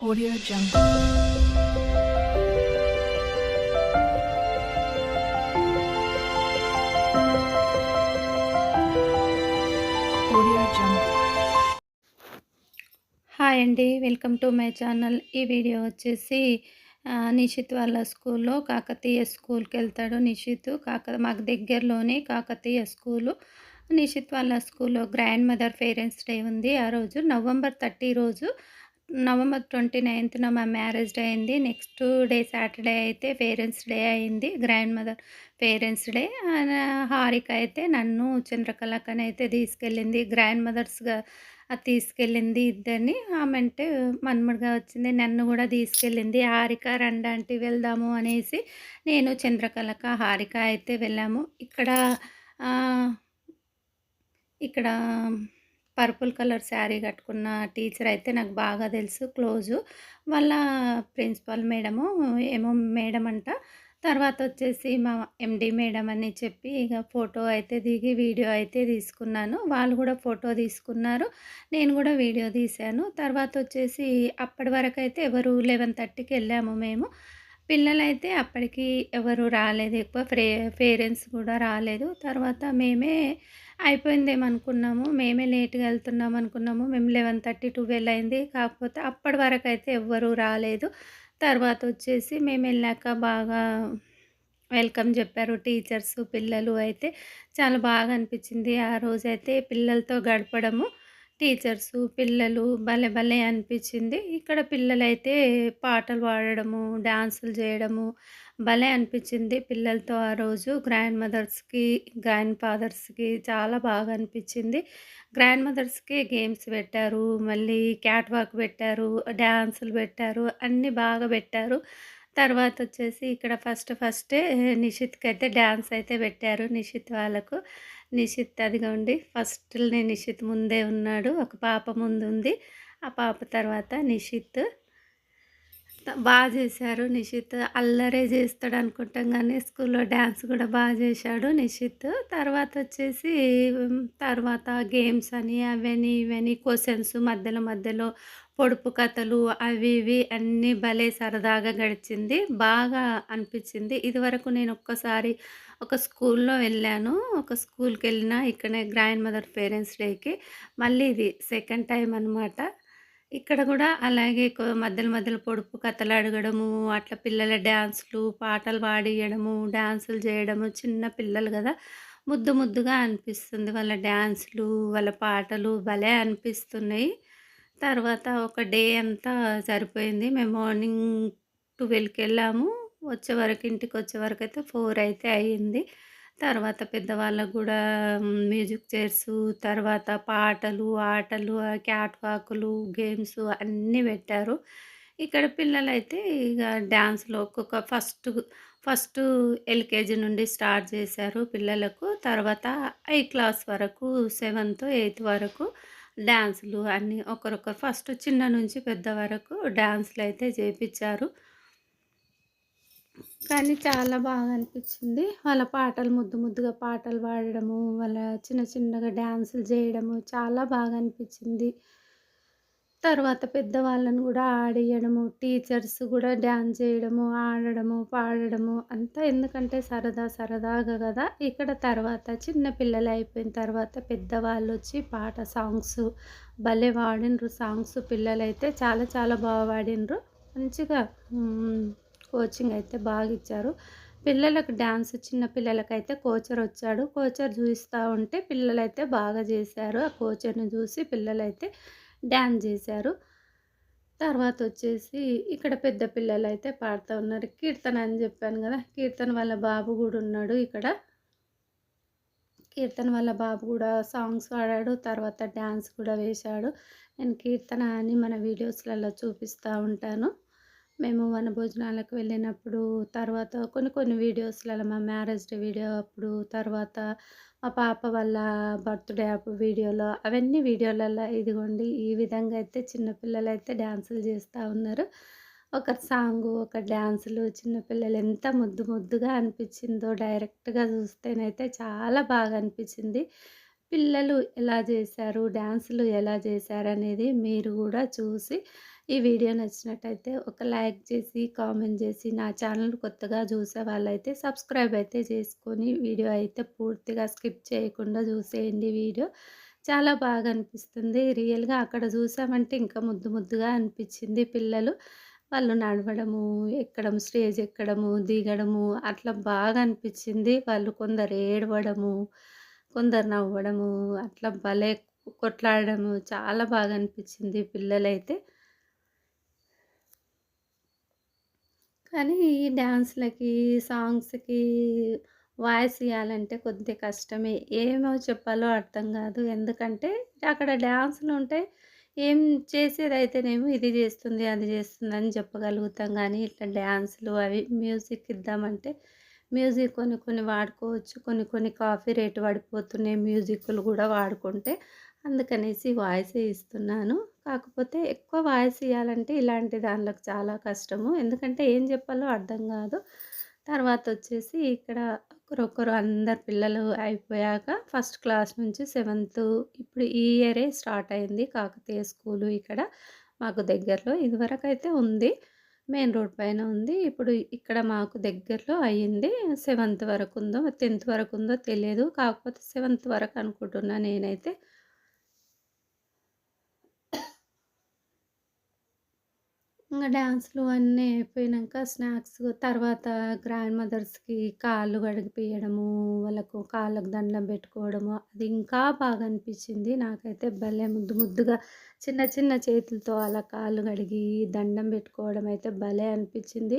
Audio Jungle. Hi అండి welcome to my channel ఈ video వచ్చేసి నిషిత్ వాళ్ళ స్కూల్లో కాకతీయ స్కూల్కి వెళ్తాడు నిషిత్ కాక మాకు దగ్గరలోనే కాకతీయ స్కూలు నిషిత్ వాళ్ళ స్కూల్లో గ్రాండ్ మదర్ పేరెంట్స్ డే ఉంది. ఆ రోజు నవంబర్ థర్టీ రోజు నవంబర్ ట్వంటీ నైన్త్న మా మ్యారేజ్ డే అయింది. నెక్స్ట్ డే సాటర్డే అయితే పేరెంట్స్ డే అయింది. Grandmother parents day. హారిక అయితే నన్ను చంద్రకళకని అయితే తీసుకెళ్ళింది. గ్రాండ్ మదర్స్గా తీసుకెళ్ళింది ఇద్దరిని. ఆమె అంటే మన్మడిగా వచ్చింది. నన్ను కూడా తీసుకెళ్ళింది. హారిక రండాంటి వెళ్దాము అనేసి నేను చంద్రకళక హారిక అయితే వెళ్ళాము. ఇక్కడ ఇక్కడ పర్పుల్ కలర్ శారీ కట్టుకున్న టీచర్ అయితే నాకు బాగా తెలుసు క్లోజు. వాళ్ళ ప్రిన్సిపల్ మేడము ఏమో మేడం అంట. తర్వాత వచ్చేసి మా ఎండి మేడం అని చెప్పి ఇక ఫోటో అయితే దిగి వీడియో అయితే తీసుకున్నాను. వాళ్ళు కూడా ఫోటో తీసుకున్నారు. నేను కూడా వీడియో తీశాను. తర్వాత వచ్చేసి అప్పటి వరకు అయితే ఎవరు లెవెన్ థర్టీకి వెళ్ళాము మేము. పిల్లలైతే అప్పటికి ఎవరు రాలేదు. ఎక్కువ ఫ్రే పేరెంట్స్ కూడా రాలేదు. తర్వాత మేమే అయిపోయిందేమనుకున్నాము. మేమే లేట్గా వెళ్తున్నాం అనుకున్నాము మేము లెవెన్ థర్టీ ట్వెల్వ్ అయింది కాకపోతే అప్పటి వరకు అయితే ఎవ్వరూ రాలేదు. తర్వాత వచ్చేసి మేము వెళ్ళాక బాగా వెల్కమ్ చెప్పారు టీచర్స్ పిల్లలు అయితే. చాలా బాగా అనిపించింది. ఆ రోజైతే పిల్లలతో గడపడము. టీచర్స్ పిల్లలు భలే భలే అనిపించింది. ఇక్కడ పిల్లలైతే పాటలు పాడడము డాన్సులు చేయడము భలే అనిపించింది. పిల్లలతో ఆ రోజు గ్రాండ్ మదర్స్కి గ్రాండ్ ఫాదర్స్కి చాలా బాగా అనిపించింది. గ్రాండ్ మదర్స్కి గేమ్స్ పెట్టారు మళ్ళీ క్యాట్ వాక్ పెట్టారు డ్యాన్సులు పెట్టారు అన్నీ బాగా పెట్టారు. తర్వాత వచ్చేసి ఇక్కడ ఫస్ట్ ఫస్టే నిషిత్కి అయితే డ్యాన్స్ అయితే పెట్టారు నిషిత్ వాళ్ళకు. నిషిత్ అదిగోండి నేను నిషిత్ ముందే ఉన్నాడు ఒక పాప ముందు ఉంది ఆ పాప తర్వాత నిషిత్ బాగా చేశారు నిషిత్ అల్లరే చేస్తాడు అనుకుంటాం కానీ స్కూల్లో డ్యాన్స్ కూడా బాగా చేశాడు నిషిత్ తర్వాత వచ్చేసి తర్వాత గేమ్స్ అని అవని ఇవని క్వశ్చన్స్ మధ్యలో మధ్యలో పొడుపు కథలు అవి ఇవి అన్నీ భలే సరదాగా గడిచింది. బాగా అనిపించింది. ఇదివరకు నేను ఒక్కసారి ఒక స్కూల్లో వెళ్ళాను. ఒక స్కూల్కి వెళ్ళిన ఇక్కడనే గ్రాండ్ మదర్ పేరెంట్స్ డేకి. మళ్ళీ ఇది సెకండ్ టైం అనమాట ఇక్కడ కూడా అలాగే మధ్యలో మధ్యలో పొడుపు కథలు అడగడము అట్లా పిల్లల డ్యాన్స్లు పాటలు పాడియడము డ్యాన్సులు చేయడము చిన్న పిల్లలు కదా. ముద్దు ముద్దుగా అనిపిస్తుంది. వాళ్ళ డ్యాన్సులు వాళ్ళ పాటలు భలే అనిపిస్తున్నాయి. తర్వాత ఒక డే అంతా సరిపోయింది. మేము మార్నింగ్ టువెల్కి వెళ్ళాము. వచ్చే వరకు ఇంటికి వచ్చే వరకు అయితే ఫోర్ అయితే అయ్యింది తర్వాత పెద్దవాళ్ళకు కూడా మ్యూజిక్ చైర్స్ తర్వాత పాటలు ఆటలు క్యాట్ వాకులు గేమ్స్ అన్నీ పెట్టారు. ఇక్కడ పిల్లలైతే ఇక డ్యాన్స్లో ఒక్కొక్క ఫస్ట్ ఫస్ట్ ఎల్కేజీ నుండి స్టార్ట్ చేశారు పిల్లలకు. తర్వాత ఐ క్లాస్ వరకు సెవెంత్ ఎయిత్ వరకు డ్యాన్సులు అన్నీ ఒకరొకరు ఫస్ట్ చిన్న నుంచి పెద్ద వరకు డ్యాన్సులు అయితే చేపించారు. కానీ చాలా బాగా అనిపించింది. వాళ్ళ పాటలు ముద్దు ముద్దుగా పాటలు పాడడము వాళ్ళ చిన్న చిన్నగా డ్యాన్సులు చేయడము చాలా బాగా అనిపించింది. తర్వాత పెద్దవాళ్ళను కూడా ఆడియడము టీచర్స్ కూడా డ్యాన్స్ చేయడము ఆడడము పాడడము అంతా ఎందుకంటే సరదా సరదాగా కదా. ఇక్కడ తర్వాత చిన్న పిల్లలు అయిపోయిన తర్వాత పెద్దవాళ్ళు వచ్చి పాట సాంగ్స్ భలే పాడినరు సాంగ్స్ పిల్లలైతే చాలా చాలా బాగా పాడినరు మంచిగా కోచింగ్ అయితే బాగా ఇచ్చారు. పిల్లలకు డ్యాన్స్ చిన్న పిల్లలకైతే కోచర్ వచ్చాడు. కోచర్ చూస్తూ ఉంటే పిల్లలైతే బాగా చేశారు. ఆ కోచర్ని చూసి పిల్లలైతే డ్యాన్స్ చేశారు. తర్వాత వచ్చేసి ఇక్కడ పెద్ద పిల్లలు అయితే పాడుతూ ఉన్నారు. కీర్తన అని చెప్పాను కదా కీర్తన వాళ్ళ బాబు కూడా ఉన్నాడు ఇక్కడ. కీర్తన వాళ్ళ బాబు కూడా సాంగ్స్ పాడాడు తర్వాత డ్యాన్స్ కూడా వేశాడు. నేను కీర్తన అని మన వీడియోస్లలో చూపిస్తూ ఉంటాను. మేము వన భోజనాలకు వెళ్ళినప్పుడు తర్వాత కొన్ని కొన్ని వీడియోస్లలో మా మ్యారేజ్ డే వీడియో అప్పుడు తర్వాత మా పాప వాళ్ళ బర్త్డే అప్ వీడియోలో అవన్నీ వీడియోలలో ఇదిగోండి ఈ విధంగా అయితే చిన్నపిల్లలు అయితే డ్యాన్సులు చేస్తూ ఉన్నారు. ఒక సాంగ్ ఒక డ్యాన్సులు చిన్నపిల్లలు ఎంత ముద్దు ముద్దుగా అనిపించిందో డైరెక్ట్గా చూస్తేనైతే చాలా బాగా అనిపించింది. పిల్లలు ఎలా చేశారు డ్యాన్సులు ఎలా చేశారు అనేది మీరు కూడా చూసి ఈ వీడియో నచ్చినట్టయితే ఒక లైక్ చేసి, కామెంట్ చేసి, నా ఛానల్ కొత్తగా చూసే వాళ్ళైతే సబ్స్క్రైబ్ అయితే చేసుకొని, వీడియో అయితే పూర్తిగా స్కిప్ చేయకుండా చూసేయండి వీడియో. చాలా బాగా అనిపిస్తుంది. రియల్‌గా అక్కడ చూసామంటే ఇంకా ముద్దు ముద్దుగా అనిపించింది పిల్లలు. వాళ్ళు నడవడము, ఎక్కడం, స్టేజ్ ఎక్కడము, దిగడము అట్లా బాగా అనిపించింది. వాళ్ళు కొందరు ఏడవడము, కొందరు నవ్వడము, అట్లా భలే కొట్లాడడము చాలా బాగా అనిపించింది పిల్లలైతే. కానీ ఈ డ్యాన్స్లకి సాంగ్స్‌కి వాయిస్ ఇవ్వాలంటే కొద్దిగా కష్టమే. ఏమో చెప్పాలో అర్థం కాదు ఎందుకంటే అక్కడ డ్యాన్సులు ఉంటే ఏం చేసేదైతేనేమో ఇది చేస్తుంది అది చేస్తుంది అని చెప్పగలుగుతాం కానీ ఇట్లా డ్యాన్సులు అవి మ్యూజిక్ ఇద్దామంటే మ్యూజిక్ కొన్ని కొన్ని వాడుకోవచ్చు. కొన్ని కొన్ని కాపీ రేట్ పడిపోతున్నాయి మ్యూజిక్లు కూడా వాడుకుంటే. అందుకనేసి వాయిసే ఇస్తున్నాను. కాకపోతే ఎక్కువ వాయిస్ ఇవ్వాలంటే ఇలాంటి దాంట్లోకి చాలా కష్టము. ఎందుకంటే ఏం చెప్పాలో అర్థం కాదు తర్వాత వచ్చేసి ఇక్కడ ఒకరొకరు అందరు పిల్లలు అయిపోయాక ఫస్ట్ క్లాస్ నుంచి సెవెంత్ ఇప్పుడు ఈ ఇయరే స్టార్ట్ అయింది కాకతీయ స్కూలు ఇక్కడ మాకు దగ్గరలో. ఇదివరకైతే ఉంది. మెయిన్ రోడ్ పైన ఉంది. ఇప్పుడు ఇక్కడ మాకు దగ్గరలో అయింది. సెవెంత్ వరకు ఉందో టెన్త్ వరకు ఉందో తెలియదు. కాకపోతే సెవెంత్ వరకు అనుకుంటున్నా నేనైతే. ఇంకా డ్యాన్స్లు అన్నీ అయిపోయినంక స్నాక్స్ తర్వాత గ్రాండ్ మదర్స్‌కి కాళ్ళు కడిగిపియడము, వాళ్ళకు కాళ్ళకు దండం పెట్టుకోవడము అది ఇంకా బాగా అనిపించింది. నాకైతే భలే ముద్దు ముద్దుగా చిన్న చిన్న చేతులతో అలా కాళ్ళు కడిగి దండం పెట్టుకోవడం అయితే భలే అనిపించింది.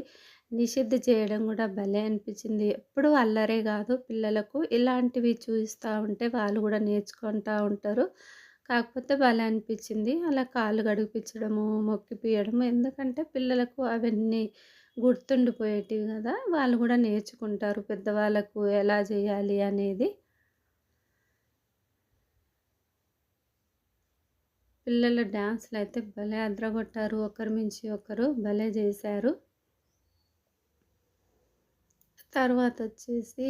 నిషిద్ధ చేయడం కూడా భలే అనిపించింది. ఎప్పుడు అల్లరే కాదు పిల్లలకు ఇలాంటివి చూస్తూ ఉంటే వాళ్ళు కూడా నేర్చుకుంటూ ఉంటారు. కాకపోతే భలే అనిపించింది. అలా కాళ్ళు గడిపించడము మొక్కిపియడము ఎందుకంటే పిల్లలకు అవన్నీ గుర్తుండిపోయేటివి కదా వాళ్ళు కూడా నేర్చుకుంటారు పెద్దవాళ్ళకు ఎలా చేయాలి అనేది. పిల్లల అయితే భలే అద్రగొట్టారు ఒకరి మించి ఒకరు భలే చేశారు తర్వాత వచ్చేసి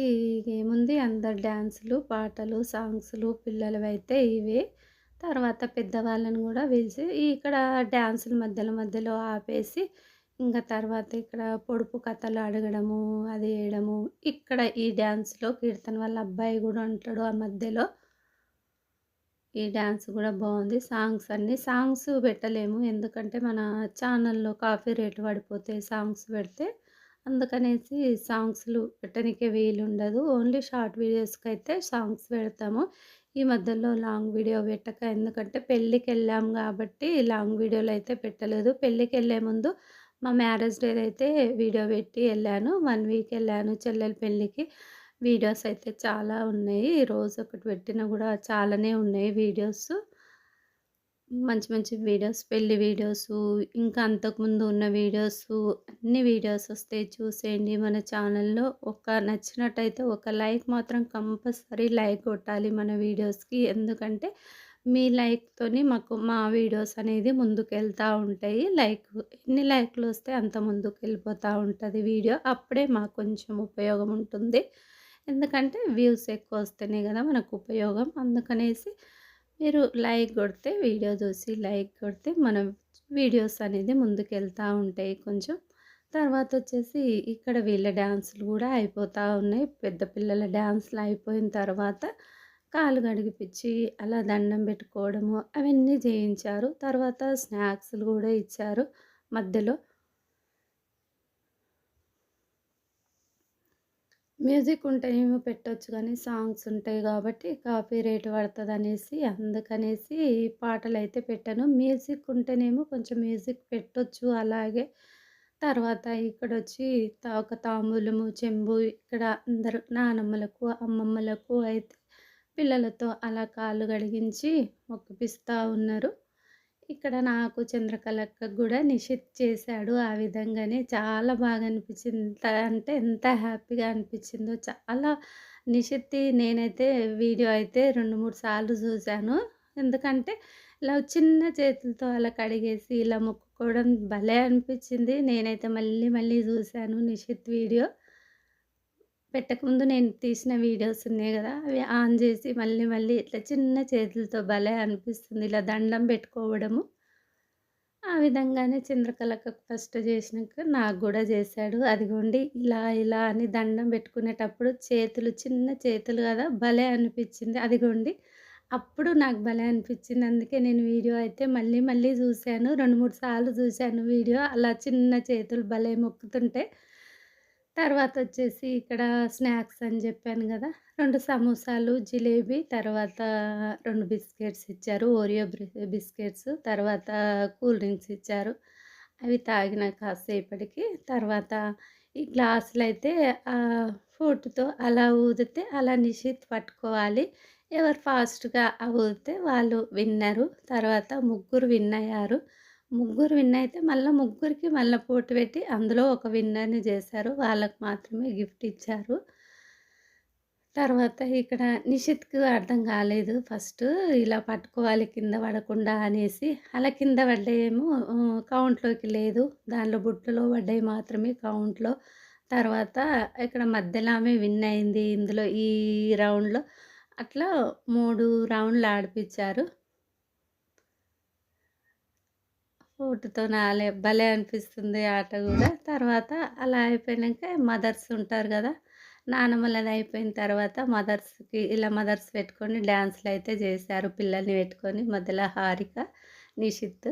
ఏముంది అందరు డ్యాన్సులు పాటలు, సాంగ్సులు పిల్లలవైతే ఇవే. తర్వాత పెద్దవాళ్ళని కూడా పిలిచి ఇక్కడ డ్యాన్సుల మధ్యలో మధ్యలో ఆపేసి ఇంకా తర్వాత ఇక్కడ పొడుపు కథలు అడగడము, అది వేయడము ఇక్కడ ఈ డ్యాన్స్లో కీర్తన వాళ్ళ అబ్బాయి కూడా ఉంటాడు ఆ మధ్యలో. ఈ డ్యాన్స్ కూడా బాగుంది సాంగ్స్ అన్నీ సాంగ్స్ పెట్టలేము. ఎందుకంటే మన ఛానల్‌లో కాపీ రేట్ పడిపోతే సాంగ్స్ పెడితే. అందుకనేసి సాంగ్స్‌లు పెట్టనీకే వీలుండదు. ఓన్లీ షార్ట్ వీడియోస్కి అయితే సాంగ్స్ పెడతాము. ఈ మధ్యలో లాంగ్ వీడియో పెట్టక ఎందుకంటే పెళ్ళికెళ్ళాం కాబట్టి లాంగ్ వీడియోలు అయితే పెట్టలేదు. పెళ్ళికెళ్ళే ముందు మా మ్యారేజ్ డేదైతే వీడియో పెట్టి వెళ్ళాను వన్ వీక్ వెళ్ళాను చెల్లెల పెళ్ళికి. వీడియోస్ అయితే చాలా ఉన్నాయి. రోజు ఒకటి పెట్టినా కూడా చాలానే ఉన్నాయి వీడియోస్ మంచి మంచి వీడియోస్ పెళ్ళి వీడియోసు, ఇంకా అంతకుముందు ఉన్న వీడియోసు అన్ని వీడియోస్ వస్తాయి చూసేయండి మన ఛానల్‌లో. ఒక నచ్చినట్టయితే ఒక లైక్ మాత్రం కంపల్సరీ లైక్ కొట్టాలి మన వీడియోస్‌కి. ఎందుకంటే మీ లైక్‌తోని మాకు మా వీడియోస్ అనేది ముందుకెళ్తూ ఉంటాయి. లైక్ ఎన్ని లైక్లు వస్తే అంత ముందుకు వెళ్ళిపోతూ ఉంటుంది వీడియో. అప్పుడే మాకు కొంచెం ఉపయోగం ఉంటుంది. ఎందుకంటే వ్యూస్ ఎక్కువ వస్తేనే కదా మనకు ఉపయోగం. అందుకనేసి మీరు లైక్ కొడితే వీడియో చూసి లైక్ కొడితే మన వీడియోస్ అనేది ముందుకెళ్తూ ఉంటాయి కొంచెం. తర్వాత వచ్చేసి ఇక్కడ వీళ్ళ డ్యాన్సులు కూడా అయిపోతూ ఉన్నాయి. పెద్ద పిల్లల డ్యాన్స్లు అయిపోయిన తర్వాత కాలు గడిగిపించి అలా దండం పెట్టుకోవడము అవన్నీ చేయించారు. తర్వాత స్నాక్స్‌లు కూడా ఇచ్చారు మధ్యలో. మ్యూజిక్ ఉంటేనేమో పెట్టొచ్చు కానీ సాంగ్స్ ఉంటాయి కాబట్టి కాపీ రేట్ అనేసి అందుకనేసి పాటలైతే పెట్టాను మ్యూజిక్ ఉంటేనేమో కొంచెం మ్యూజిక్ పెట్టొచ్చు అలాగే. తర్వాత ఇక్కడ వచ్చి ఒక తాంబూలము, చెంబు ఇక్కడ అందరూ నానమ్మలకు, అమ్మమ్మలకు అయితే పిల్లలతో అలా కాళ్ళు కడిగించి మొక్కిపిస్తూ ఉన్నారు. ఇక్కడ నాకు చంద్రకళకు కూడా నిషిత్ చేశాడు. ఆ విధంగానే చాలా బాగా అనిపించింది. ఎంత అంటే ఎంత హ్యాపీగా అనిపించిందో చాలా నిషిత్ నేనైతే వీడియో అయితే 2, 3 సార్లు చూశాను. ఎందుకంటే ఇలా చిన్న చేతులతో అలా కడిగేసి ఇలా మొక్కుకోవడం భలే అనిపించింది. నేనైతే మళ్ళీ మళ్ళీ చూశాను నిషిత్ వీడియో. పెట్టకముందు నేను తీసిన వీడియోస్ ఉన్నాయి కదా అవి ఆన్ చేసి మళ్ళీ మళ్ళీ ఇట్లా చిన్న చేతులతో భలే అనిపిస్తుంది. ఇలా దండం పెట్టుకోవడము. ఆ విధంగానే చంద్రకళకు ఫస్ట్ చేసినాక నాకు కూడా చేశాడు. అదిగోండి ఇలా ఇలా అని దండం పెట్టుకునేటప్పుడు చేతులు చిన్న చేతులు కదా! భలే అనిపించింది. అదిగోండి అప్పుడు నాకు భలే అనిపించింది. అందుకే నేను వీడియో అయితే మళ్ళీ మళ్ళీ చూశాను. 2, 3 సార్లు చూశాను వీడియో. అలా చిన్న చేతులు భలే మొక్కుతుంటే తర్వాత వచ్చేసి ఇక్కడ స్నాక్స్ అని చెప్పాను కదా! రెండు సమోసాలు, జిలేబీ తర్వాత రెండు బిస్కెట్స్ ఇచ్చారు. ఓరియో బ్రి బిస్కెట్స్ తర్వాత కూల్ డ్రింక్స్ ఇచ్చారు. అవి తాగిన కాసేపటికి తర్వాత ఈ గ్లాసులు అయితే ఫుడ్తో అలా ఊదితే అలా నిషిత్ పట్టుకోవాలి. ఎవరు ఫాస్ట్‌గా ఊదితే వాళ్ళు విన్నరు. తర్వాత ముగ్గురు విన్ అయ్యారు. ముగ్గురు విన్ అయితే మళ్ళీ ముగ్గురికి మళ్ళీ పోటీ పెట్టి అందులో ఒక విన్నర్‌ని చేశారు. వాళ్ళకు మాత్రమే గిఫ్ట్ ఇచ్చారు. తర్వాత ఇక్కడ నిషిత్కు అర్థం కాలేదు ఫస్ట్ ఇలా పట్టుకోవాలి కింద పడకుండా అనేసి. అలా కింద పడ్డాయేమో కౌంట్‌లోకి లేదు. దానిలో బుట్టలో పడ్డాయి మాత్రమే కౌంట్‌లో. తర్వాత ఇక్కడ మధ్యలో ఆమె విన్ అయింది ఇందులో ఈ రౌండ్‌లో. అట్లా మూడు రౌండ్‌లు ఆడిపించారు ఓటుతో నాలే భలే అనిపిస్తుంది ఆట కూడా తర్వాత అలా అయిపోయాక మదర్స్ ఉంటారు గదా! నానమ్మలది అయిపోయిన తర్వాత మదర్స్‌కి ఇలా మదర్స్ పెట్టుకొని డ్యాన్స్లు అయితే చేశారు. పిల్లల్ని పెట్టుకొని మధ్యలో హారిక, నిషిత్.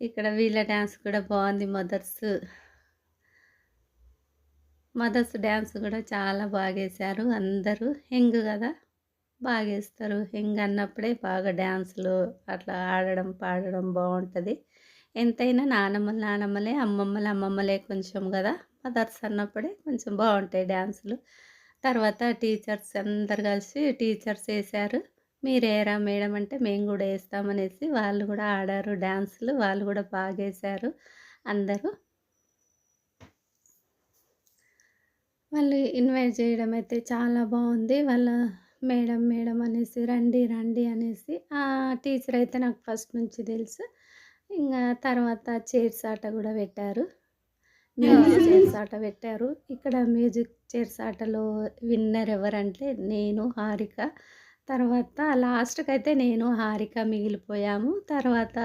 ఇక్కడ వీళ్ళ డ్యాన్స్ కూడా బాగుంది మదర్స్. మదర్స్ డ్యాన్స్ కూడా చాలా బాగేశారు అందరూ. హెంగ్ కదా బాగేస్తారు. హెంగ్ అన్నప్పుడే బాగా డ్యాన్స్లు అట్లా ఆడడం, పాడడం బాగుంటుంది ఎంతైనా నానమ్మలు నానమ్మలే, అమ్మమ్మలు అమ్మమ్మలే కొంచెం కదా. మదర్స్ అన్నప్పుడే కొంచెం బాగుంటాయి డ్యాన్సులు. తర్వాత టీచర్స్ అందరు కలిసి టీచర్స్ వేశారు. మీరేరా మేడం అంటే మేము కూడా వేస్తామనేసి వాళ్ళు కూడా ఆడారు డ్యాన్సులు. వాళ్ళు గూడా బాగేశారు అందరూ. వాళ్ళు ఇన్వైట్ చేయడం అయితే చాలా బాగుంది. వాళ్ళ మేడం మేడం అనేసి రండి రండి అనేసి ఆ టీచర్ అయితే నాకు ఫస్ట్ నుంచి తెలుసు. ఇంగా తర్వాత చైర్స్ ఆట గూడా పెట్టారు. మ్యూజిక్ చైర్స్ ఆట పెట్టారు. ఇక్కడ మ్యూజిక్ చైర్స్ ఆటలో విన్నర్ ఎవరంటే నేను, హారిక. తర్వాత లాస్ట్‌కైతే నేను, హారిక మిగిలిపోయాము. తర్వాత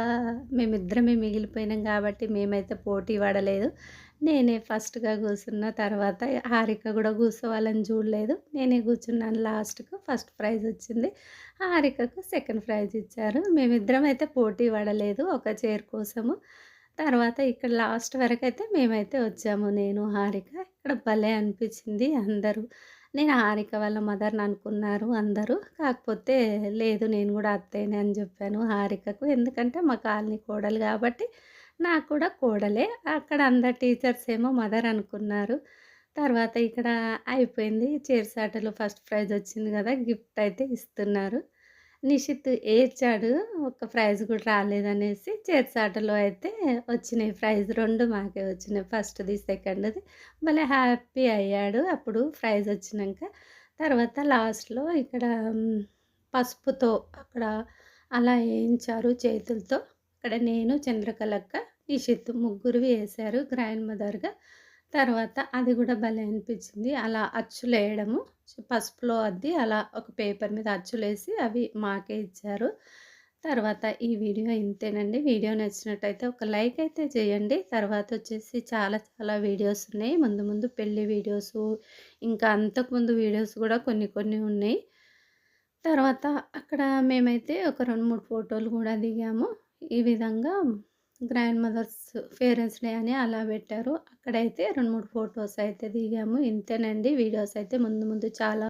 మేమిద్దరమే మిగిలిపోయినాం కాబట్టి మేమైతే పోటీ పడలేదు. నేనే ఫస్ట్‌గా కూర్చున్న తర్వాత హారిక కూడా కూర్చోవాలని చూడలేదు. నేనే కూర్చున్నాను లాస్ట్‌కు. ఫస్ట్ ప్రైజ్ వచ్చింది. హారికకు సెకండ్ ప్రైజ్ ఇచ్చారు. మేమిద్దరం అయితే పోటీ పడలేదు ఒక చైర్ కోసము. తర్వాత ఇక్కడ లాస్ట్ వరకు అయితే మేమైతే వచ్చాము నేను, హారిక. ఇక్కడ భలే అనిపించింది అందరూ. నేను హారిక వాళ్ళ మదర్‌ని అనుకున్నారు అందరూ. కాకపోతే లేదు నేను కూడా అత్తయ్యనే అని చెప్పాను హారికకు. ఎందుకంటే మా కాలనీ కోడలు కాబట్టి నాకు కూడా కోడలే. అక్కడ అందరు టీచర్స్ ఏమో మదర్ అనుకున్నారు. తర్వాత ఇక్కడ అయిపోయింది. చైర్స్ ఫస్ట్ ప్రైజ్ వచ్చింది కదా గిఫ్ట్ అయితే ఇస్తున్నారు. నిషిత్ ఏడ్చాడు. ఒక ప్రైజ్ కూడా రాలేదనేసి చైర్స్ అయితే వచ్చినాయి ప్రైజ్ రెండు మాకే వచ్చినాయి. ఫస్ట్‌ది, సెకండ్‌ది. భలే హ్యాపీ అయ్యాడు అప్పుడు ప్రైజ్ వచ్చినాక తర్వాత లాస్ట్‌లో ఇక్కడ పసుపుతో అక్కడ అలా వేయించారు చేతులతో. ఇక్కడ నేను, చంద్రకళక్క, నిషిత్ ముగ్గురు వేశారు గ్రాండ్ మదర్‌గా. తర్వాత అది కూడా భలే అనిపించింది. అలా అచ్చులు వేయడము పసుపులో అద్ది అలా ఒక పేపర్ మీద అచ్చులు వేసి అవి మాకే ఇచ్చారు. తర్వాత ఈ వీడియో ఇంతేనండి. వీడియో నచ్చినట్టయితే ఒక లైక్ అయితే చేయండి. తర్వాత వచ్చేసి చాలా చాలా వీడియోస్ ఉన్నాయి. ముందు ముందు పెళ్ళి వీడియోసు, ఇంకా అంతకుముందు వీడియోస్ కూడా కొన్ని కొన్ని ఉన్నాయి. తర్వాత అక్కడ మేమైతే ఒక 2, 3 ఫోటోలు కూడా దిగాము. ఈ విధంగా గ్రాండ్ మదర్స్ పేరెంట్స్ డే అని అలా పెట్టారు. అక్కడైతే రెండు మూడు ఫొటోస్ అయితే దిగాము. ఇంతేనండి వీడియోస్ అయితే ముందు ముందు చాలా